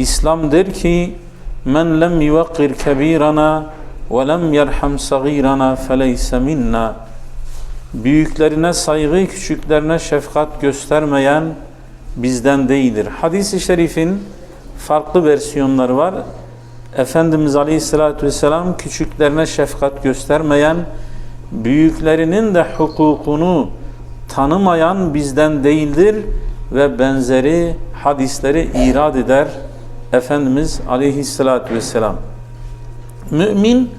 İslam der ki men lem yuvakkir kebirana ve lem yerham sagirana feleyse minna büyüklerine saygı küçüklerine şefkat göstermeyen bizden değildir. Hadis-i şerifin farklı versiyonları var. Efendimiz Aleyhisselatü Vesselam küçüklerine şefkat göstermeyen, büyüklerinin de hukukunu tanımayan bizden değildir ve benzeri hadisleri irad eder Efendimiz Aleyhisselatü Vesselam. Mümin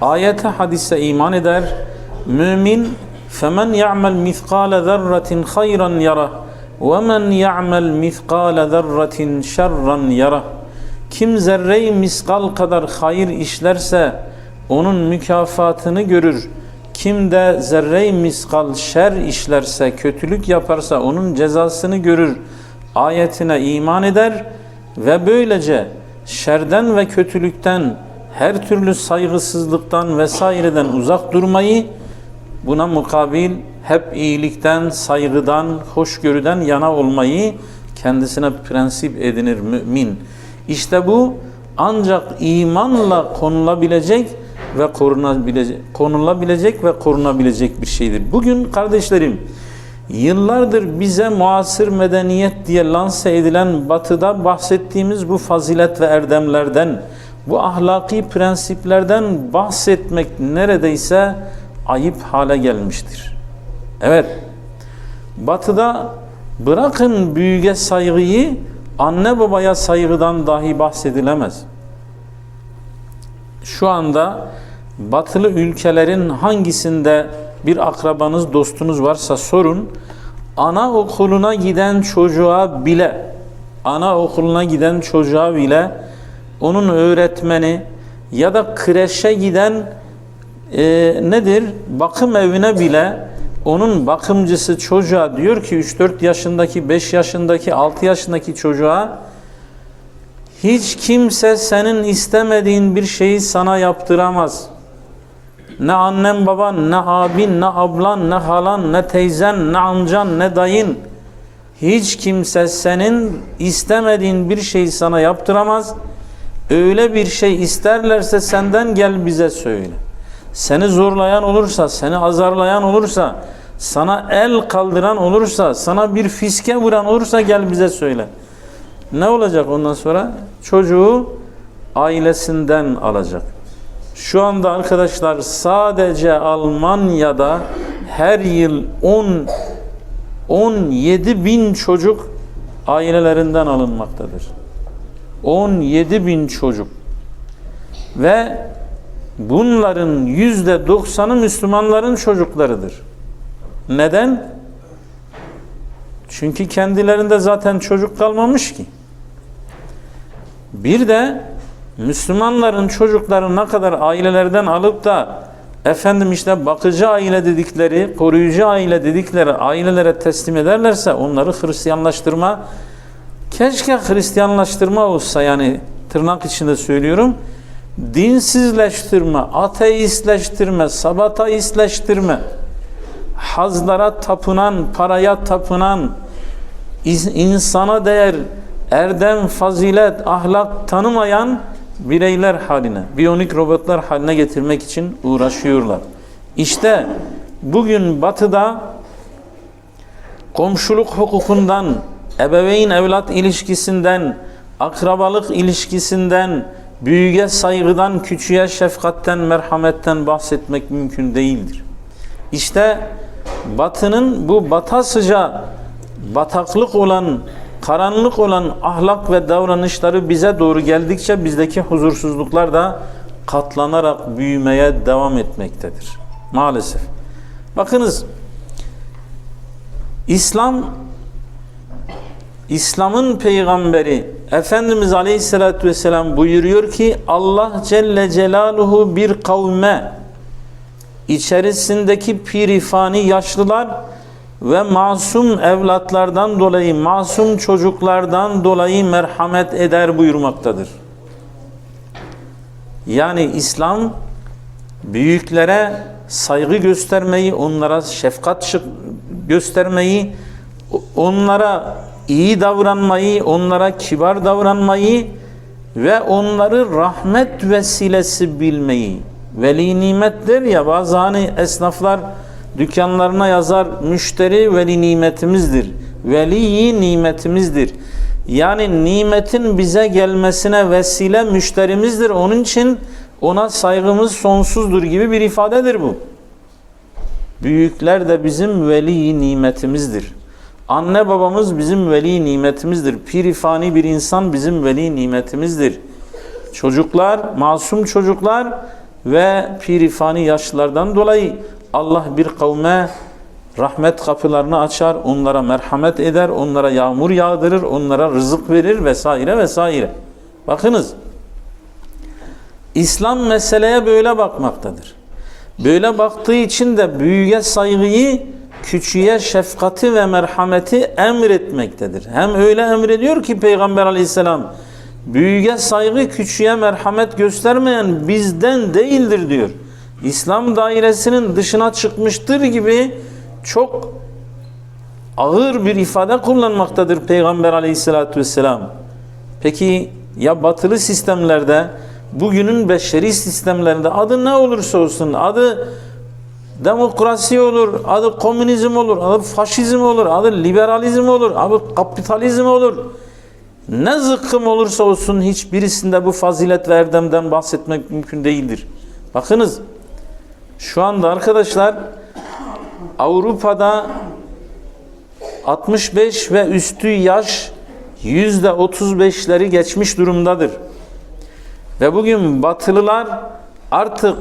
ayete hadise iman eder. Mümin فَمَنْ يَعْمَلْ مِثْقَالَ ذَرَّةٍ خَيْرًا يَرَهُ وَمَنْ يَعْمَلْ مِثْقَالَ ذَرَّةٍ شَرًّا يَرَهُ Kim zerre-i miskal kadar hayır işlerse onun mükafatını görür. Kim de zerre-i miskal şer işlerse, kötülük yaparsa onun cezasını görür. Ayetine iman eder Ve böylece şerden ve kötülükten, her türlü saygısızlıktan vesaireden uzak durmayı, buna mukabil hep iyilikten, saygıdan, hoşgörüden yana olmayı kendisine prensip edinir mümin. İşte bu ancak imanla konulabilecek ve korunabilecek, konulabilecek ve korunabilecek bir şeydir. Bugün kardeşlerim yıllardır bize muasır medeniyet diye lanse edilen batıda bahsettiğimiz bu fazilet ve erdemlerden, bu ahlaki prensiplerden bahsetmek neredeyse ayıp hale gelmiştir. Evet, batıda bırakın büyüge saygıyı, anne babaya saygıdan dahi bahsedilemez. Şu anda batılı ülkelerin hangisinde bir akrabanız, dostunuz varsa sorun. Ana okuluna giden çocuğa bile, ana okuluna giden çocuğa bile onun öğretmeni ya da kreşe giden e, nedir? Bakım evine bile onun bakımcısı çocuğa diyor ki 3-4 yaşındaki, 5 yaşındaki, 6 yaşındaki çocuğa hiç kimse senin istemediğin bir şeyi sana yaptıramaz. Ne annen baban, ne abin, ne ablan, ne halan, ne teyzen, ne amcan, ne dayın. Hiç kimse senin istemediğin bir şeyi sana yaptıramaz. Öyle bir şey isterlerse senden gel bize söyle. Seni zorlayan olursa, seni azarlayan olursa, sana el kaldıran olursa, sana bir fiske vuran olursa gel bize söyle. Ne olacak ondan sonra? Çocuğu ailesinden alacak. Şu anda arkadaşlar sadece Almanya'da her yıl 10 17 bin çocuk ailelerinden alınmaktadır. 17 bin çocuk. Ve bunların yüzde doksanı Müslümanların çocuklarıdır. Neden? Çünkü kendilerinde zaten çocuk kalmamış ki. Bir de Müslümanların çocukları ne kadar ailelerden alıp da efendim işte bakıcı aile dedikleri, koruyucu aile dedikleri ailelere teslim ederlerse onları Hristiyanlaştırma keşke Hristiyanlaştırma olsa yani tırnak içinde söylüyorum. Dinsizleştirme, ateistleştirme, sabataistleştirme hazlara tapınan, paraya tapınan insana değer erdem, fazilet, ahlak tanımayan bireyler haline, biyonik robotlar haline getirmek için uğraşıyorlar. İşte bugün batıda komşuluk hukukundan, ebeveyn evlat ilişkisinden, akrabalık ilişkisinden, büyüge saygıdan, küçüğe şefkatten, merhametten bahsetmek mümkün değildir. İşte batının bu batasıca bataklık olan karanlık olan ahlak ve davranışları bize doğru geldikçe bizdeki huzursuzluklar da katlanarak büyümeye devam etmektedir. Maalesef. Bakınız İslam İslam'ın peygamberi Efendimiz Aleyhisselatü Vesselam buyuruyor ki Allah Celle Celaluhu bir kavme içerisindeki pirifani yaşlılar ve masum evlatlardan dolayı, masum çocuklardan dolayı merhamet eder buyurmaktadır. Yani İslam büyüklere saygı göstermeyi, onlara şefkat göstermeyi, onlara iyi davranmayı, onlara kibar davranmayı ve onları rahmet vesilesi bilmeyi. Veli nimet der ya bazı hani esnaflar dükkanlarına yazar müşteri veli nimetimizdir. Veli nimetimizdir. Yani nimetin bize gelmesine vesile müşterimizdir. Onun için ona saygımız sonsuzdur gibi bir ifadedir bu. Büyükler de bizim veli nimetimizdir. Anne babamız bizim veli nimetimizdir. Pirifani bir insan bizim veli nimetimizdir. Çocuklar, masum çocuklar ve pirifani yaşlılardan dolayı Allah bir kavme rahmet kapılarını açar, onlara merhamet eder, onlara yağmur yağdırır, onlara rızık verir vesaire vesaire. Bakınız, İslam meseleye böyle bakmaktadır. Böyle baktığı için de büyüye saygıyı, küçüğe şefkati ve merhameti emretmektedir. Hem öyle emrediyor ki Peygamber aleyhisselam, büyüye saygı, küçüğe merhamet göstermeyen bizden değildir diyor. İslam dairesinin dışına çıkmıştır gibi çok ağır bir ifade kullanmaktadır Peygamber aleyhissalatü vesselam. Peki ya batılı sistemlerde bugünün beşeri sistemlerinde adı ne olursa olsun adı demokrasi olur, adı komünizm olur, adı faşizm olur, adı liberalizm olur, adı kapitalizm olur. Ne zıkkım olursa olsun hiçbirisinde bu fazilet ve erdemden bahsetmek mümkün değildir. Bakınız şu anda arkadaşlar Avrupa'da 65 ve üstü yaş yüzde 35'leri geçmiş durumdadır. Ve bugün batılılar artık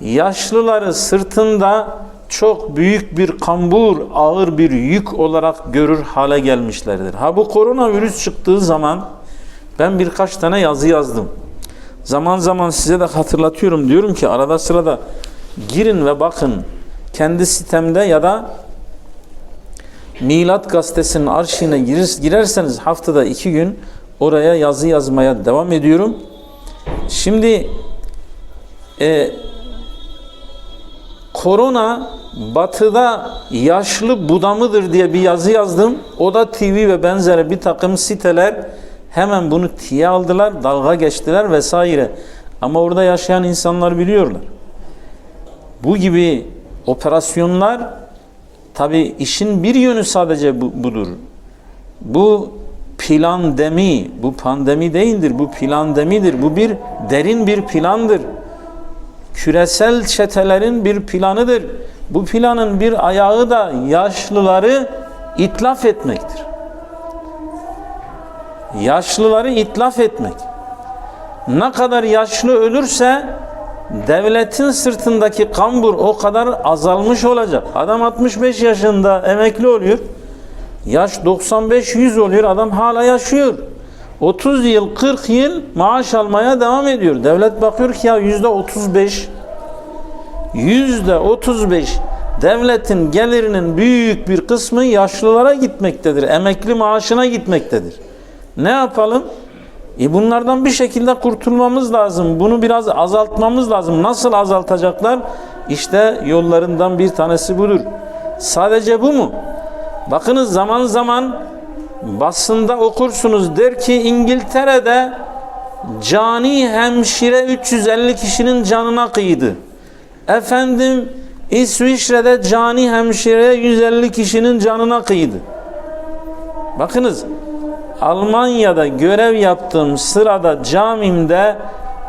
yaşlıları sırtında çok büyük bir kambur, ağır bir yük olarak görür hale gelmişlerdir. Ha bu koronavirüs çıktığı zaman ben birkaç tane yazı yazdım. Zaman zaman size de hatırlatıyorum. Diyorum ki arada sırada girin ve bakın kendi sitemde ya da Milat gazetesinin arşivine girerseniz haftada iki gün oraya yazı yazmaya devam ediyorum. Şimdi e, korona batıda yaşlı buda mıdır diye bir yazı yazdım. O da TV ve benzeri bir takım siteler hemen bunu tiye aldılar, dalga geçtiler vesaire. Ama orada yaşayan insanlar biliyorlar. Bu gibi operasyonlar tabi işin bir yönü sadece bu, budur. Bu plandemi, bu pandemi değildir, bu plandemidir. Bu bir derin bir plandır. Küresel çetelerin bir planıdır. Bu planın bir ayağı da yaşlıları itlaf etmektir. Yaşlıları itlaf etmek. Ne kadar yaşlı ölürse devletin sırtındaki kambur o kadar azalmış olacak. Adam 65 yaşında emekli oluyor. Yaş 95-100 oluyor. Adam hala yaşıyor. 30 yıl 40 yıl maaş almaya devam ediyor. Devlet bakıyor ki ya yüzde 35 yüzde 35 devletin gelirinin büyük bir kısmı yaşlılara gitmektedir. Emekli maaşına gitmektedir. Ne yapalım? E bunlardan bir şekilde kurtulmamız lazım. Bunu biraz azaltmamız lazım. Nasıl azaltacaklar? İşte yollarından bir tanesi budur. Sadece bu mu? Bakınız zaman zaman basında okursunuz der ki İngiltere'de cani hemşire 350 kişinin canına kıydı. Efendim İsviçre'de cani hemşire 150 kişinin canına kıydı. Bakınız Almanya'da görev yaptığım sırada camimde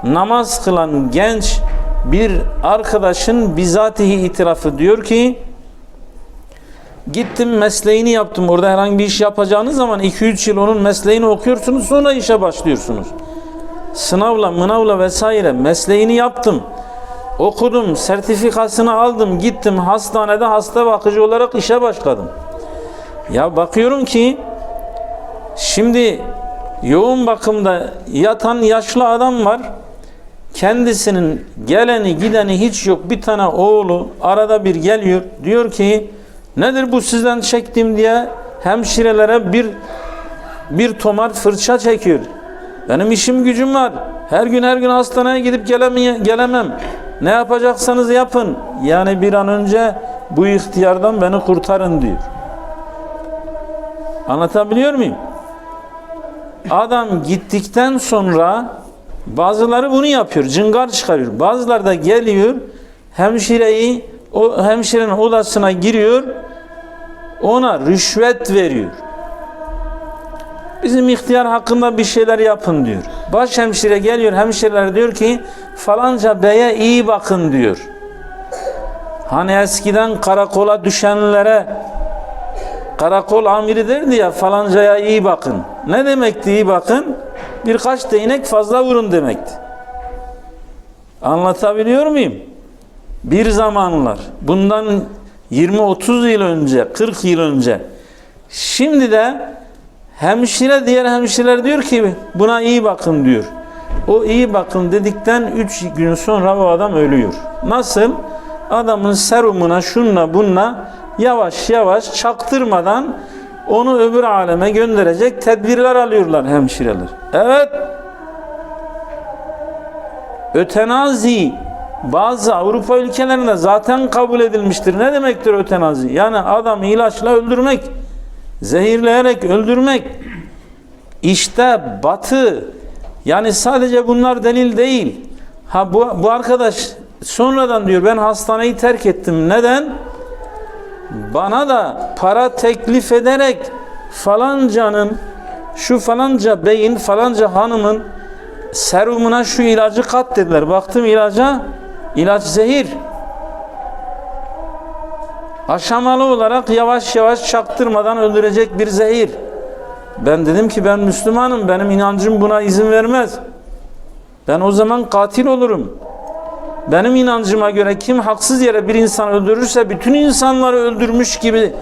namaz kılan genç bir arkadaşın bizatihi itirafı diyor ki gittim mesleğini yaptım. Orada herhangi bir iş yapacağınız zaman 2-3 yıl onun mesleğini okuyorsunuz sonra işe başlıyorsunuz. Sınavla, mınavla vesaire mesleğini yaptım. Okudum, sertifikasını aldım, gittim hastanede hasta bakıcı olarak işe başladım. Ya bakıyorum ki Şimdi yoğun bakımda yatan yaşlı adam var. Kendisinin geleni gideni hiç yok. Bir tane oğlu arada bir geliyor. Diyor ki nedir bu sizden çektim diye hemşirelere bir bir tomar fırça çekiyor. Benim işim gücüm var. Her gün her gün hastaneye gidip geleme, gelemem. Ne yapacaksanız yapın. Yani bir an önce bu ihtiyardan beni kurtarın diyor. Anlatabiliyor muyum? Adam gittikten sonra bazıları bunu yapıyor. Cıngar çıkarıyor. Bazıları da geliyor hemşireyi o hemşirenin odasına giriyor. Ona rüşvet veriyor. Bizim ihtiyar hakkında bir şeyler yapın diyor. Baş hemşire geliyor hemşireler diyor ki falanca beye iyi bakın diyor. Hani eskiden karakola düşenlere karakol amiri derdi ya falancaya iyi bakın. Ne demekti iyi bakın? Birkaç değnek fazla vurun demekti. Anlatabiliyor muyum? Bir zamanlar bundan 20-30 yıl önce 40 yıl önce şimdi de hemşire diğer hemşireler diyor ki buna iyi bakın diyor. O iyi bakın dedikten 3 gün sonra o adam ölüyor. Nasıl? Adamın serumuna şunla bunla yavaş yavaş çaktırmadan onu öbür aleme gönderecek tedbirler alıyorlar hemşireler. Evet. Ötenazi bazı Avrupa ülkelerinde zaten kabul edilmiştir. Ne demektir ötenazi? Yani adamı ilaçla öldürmek, zehirleyerek öldürmek. İşte batı yani sadece bunlar delil değil. Ha bu, bu arkadaş sonradan diyor ben hastaneyi terk ettim. Neden? Bana da para teklif ederek falancanın şu falanca beyin falanca hanımın serumuna şu ilacı kat dediler. Baktım ilaca ilaç zehir. Aşamalı olarak yavaş yavaş çaktırmadan öldürecek bir zehir. Ben dedim ki ben Müslümanım. Benim inancım buna izin vermez. Ben o zaman katil olurum. Benim inancıma göre kim haksız yere bir insan öldürürse bütün insanları öldürmüş gibi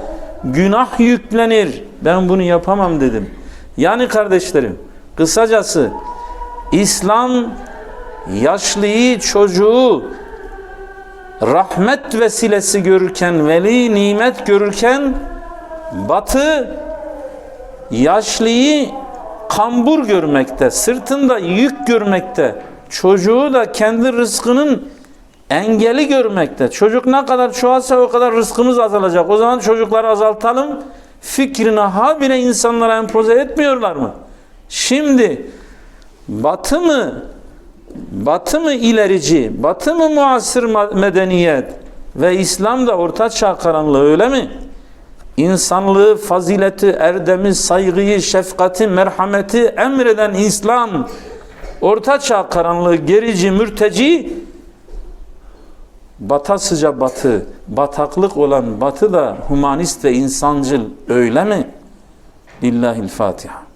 günah yüklenir. Ben bunu yapamam dedim. Yani kardeşlerim kısacası İslam yaşlıyı çocuğu rahmet vesilesi görürken veli nimet görürken batı yaşlıyı kambur görmekte, sırtında yük görmekte, çocuğu da kendi rızkının engeli görmekte. Çocuk ne kadar çoğalsa o kadar rızkımız azalacak. O zaman çocukları azaltalım. Fikrini habire insanlara empoze etmiyorlar mı? Şimdi batı mı batı mı ilerici, batı mı muasır medeniyet ve İslam da orta çağ karanlığı öyle mi? insanlığı, fazileti, erdemi, saygıyı, şefkati, merhameti emreden İslam, ortaçağ karanlığı, gerici, mürteci, batasıca batı, bataklık olan batı da humanist ve insancıl öyle mi? Lillahil Fatiha.